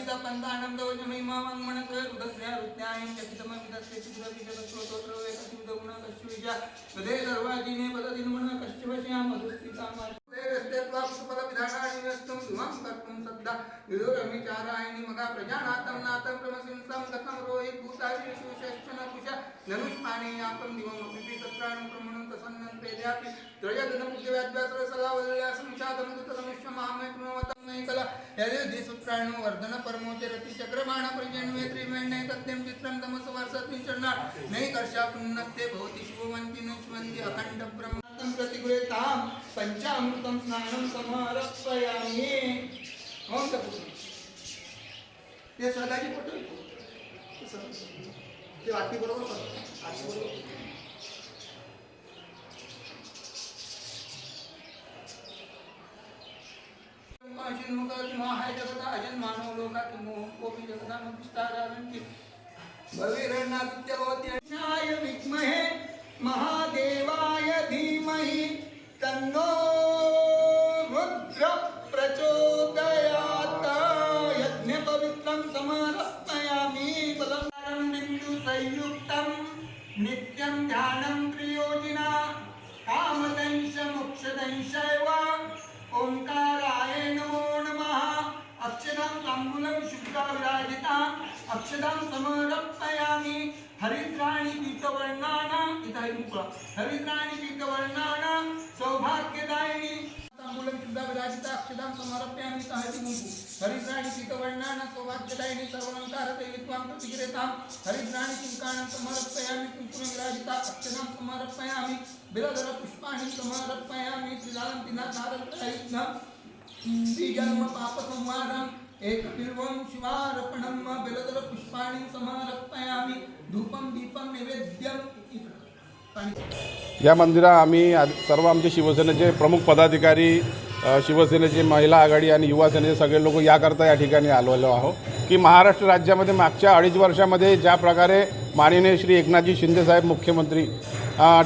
विविध पंथ आनंदवज महिमा वाङ्मनस रुदस्या रुत्यायं चकितम विदस्य चित्रविजवस्तोत्र वेकसिविध गुण कश्य विजा हृदय दर्वाजिने पददिन्मन कश्य वश्या मधुस्थिता चारायणी मगा प्रजानातं नातं क्रमसिंसं गतं रोहि भूतारि शिवशश्चन कुश। ननुष्माने यापं दिवमपि तत्राणुप्रमणं तसन्नं पेद्यापि त्रयदनमुद्यव्याद्व्यासर सदा वल्ल्यासं विश्वमामयत्मवतं नैकला यदि सूत्राणु वर्धन परमोचे रति चक्रबाण परिजन्मे त्रिवेण्ये तद्यं चित्रं तमस चरणा। चरणार नैकर्षा पुन्नत्ते भवति शिववन्ति नुष्वन्ति अखण्ड ब्रह्मतं प्रतिगृहेतां पञ्चामृतं स्नानं समारप्पयामि ओम तपस्वी ते सदाची पटेल? ते आठवी बरोबर आठवी बरोबर. जगता अजन मानव लोकात मोह कोपी जगता विद्महे महादेवाय धीमहि तन्नो रुद्र प्रचोद नित्यं ध्यानं प्रियोजिना कामदंश मोक्षदंशैव ओंकाराय नमो नमः। अक्षरं ताम्बूलं शुद्धा विराजिता समर्पयामि। हरिद्राणि पीतवर्णानां इतः आहे हरिद्राणि पीतवर्णानां सौभाग्यदायिनी। ताम्बूलं शुद्धा विराजिता समर्पयामि इतः आहे हरिद्राणि पीतवर्णानां सौभाग्यदायिनी सर्वलङ्कारदैवित्वां प्रतिगिरेतां हरिद्राणि कुङ्काणं समर्पयामि कुङ्कुमं विराजिता अक्षरं समर्पयामि बिरधर पुष्पाणि समर्पयामि त्रिलान्तिनाथारत्रयज्ञम् बीजन्म पापसंहारम् एकबिल्वं शिवार्पणं बिलदर पुष्पाणि समर्पयामि धूपं दीपं नैवेद्यम् या मंदिरात आम्ही सर्व आमचे शिवसेनेचे प्रमुख पदाधिकारी शिवसेनेचे महिला आघाडी आणि युवा सेनेचे सगळे लोक याकरता या ठिकाणी आलेलो आहोत. की महाराष्ट्र राज्यामध्ये मागच्या अडीच वर्षामध्ये ज्या प्रकारे माननीय श्री एकनाथजी शिंदेसाहेब मुख्यमंत्री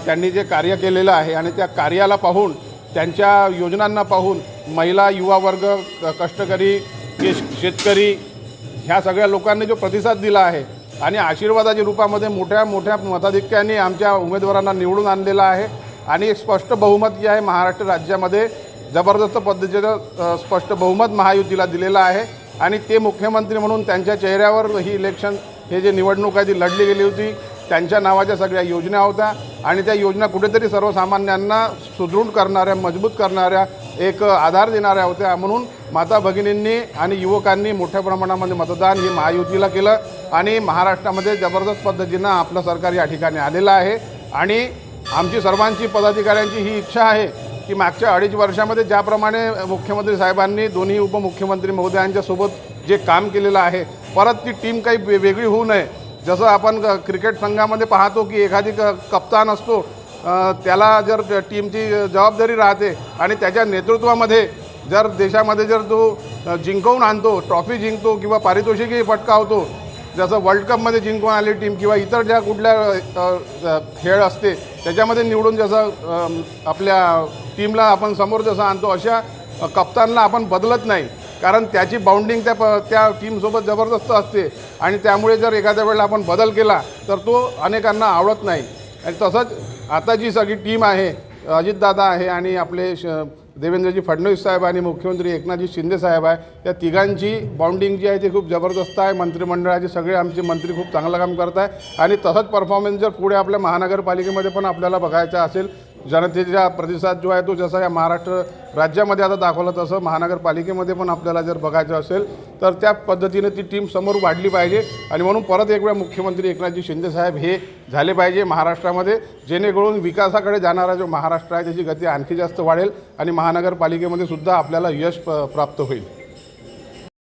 त्यांनी जे कार्य केलेलं आहे आणि त्या कार्याला पाहून त्यांच्या योजनांना पाहून महिला युवा वर्ग कष्टकरी शेतकरी ह्या सगळ्या लोकांनी जो प्रतिसाद दिला आहे आणि आशीर्वादाच्या रूपामध्ये मोठ्या मोठ्या मताधिक्याने आमच्या उमेदवारांना निवडून आणलेलं आहे. आणि एक स्पष्ट बहुमत जे आहे महाराष्ट्र राज्यामध्ये जबरदस्त पद्धतीचं स्पष्ट बहुमत महायुतीला दिलेलं आहे. आणि ते मुख्यमंत्री म्हणून त्यांच्या चेहऱ्यावर ही इलेक्शन हे जे निवडणूक आहे ती लढली गेली होती त्यांच्या नावाच्या सगळ्या योजना होत्या. आणि त्या योजना कुठेतरी सर्वसामान्यांना सुदृढ करणाऱ्या मजबूत करणाऱ्या एक आधार देणाऱ्या होत्या. म्हणून माता भगिनींनी आणि युवकांनी मोठ्या प्रमाणामध्ये मतदान हे महायुतीला केलं. आणि महाराष्ट्रामध्ये जबरदस्त पद्धतीनं आपलं सरकार या ठिकाणी आलेलं आहे. आणि आमची सर्वांची पदाधिकाऱ्यांची ही इच्छा आहे की मागच्या अडीच वर्षामध्ये ज्याप्रमाणे मुख्यमंत्री साहेबांनी दोन्ही उपमुख्यमंत्री महोदयांच्या सोबत जे काम केलेलं आहे परत ती टीम काही वे- वेगळी होऊ नये. जसं आपण क्रिकेट संघामध्ये पाहतो की एखादी क कप्तान असतो त्याला जर टीमची जबाबदारी राहते आणि त्याच्या नेतृत्वामध्ये जर देशामध्ये जर तो जिंकवून आणतो ट्रॉफी जिंकतो किंवा पारितोषिकही पटकावतो जसं वर्ल्ड कपमध्ये जिंकून आली टीम किंवा इतर ज्या कुठल्या खेळ असते त्याच्यामध्ये निवडून जसं आपल्या टीमला आपण समोर जसं आणतो अशा कप्तानला आपण बदलत नाही. कारण त्याची बाउंडिंग त्या प त्या टीमसोबत जबरदस्त असते. आणि त्यामुळे जर एखाद्या वेळेला आपण बदल केला तर तो अनेकांना आवडत नाही. आणि तसंच आता जी सगळी टीम आहे अजितदादा आहे आणि आपले श देवेंद्रजी फडणवीस साहेब आणि मुख्यमंत्री एकनाथजी शिंदे साहेब आहे. या तिघांची बाउंडिंग जी आहे ती खूप जबरदस्त आहे. मंत्रिमंडळाचे सगळे आमचे मंत्री खूप चांगलं काम करत आहे. आणि तसंच परफॉर्मन्स जर पुढे आपल्या महानगरपालिकेमध्ये पण आपल्याला बघायचा असेल जनतेचा प्रतिसाद जो आहे तो जसा या महाराष्ट्र राज्यामध्ये आता दाखवला तसं महानगरपालिकेमध्ये पण आपल्याला जर बघायचं असेल तर त्या पद्धतीने ती टीम समोर वाढली पाहिजे. आणि म्हणून परत एक वेळा मुख्यमंत्री एकनाथजी शिंदेसाहेब हे झाले पाहिजे महाराष्ट्रामध्ये जेणेकरून विकासाकडे जाणारा जो महाराष्ट्र आहे त्याची गती आणखी जास्त वाढेल आणि महानगरपालिकेमध्ये सुद्धा आपल्याला यश प- प्राप्त होईल.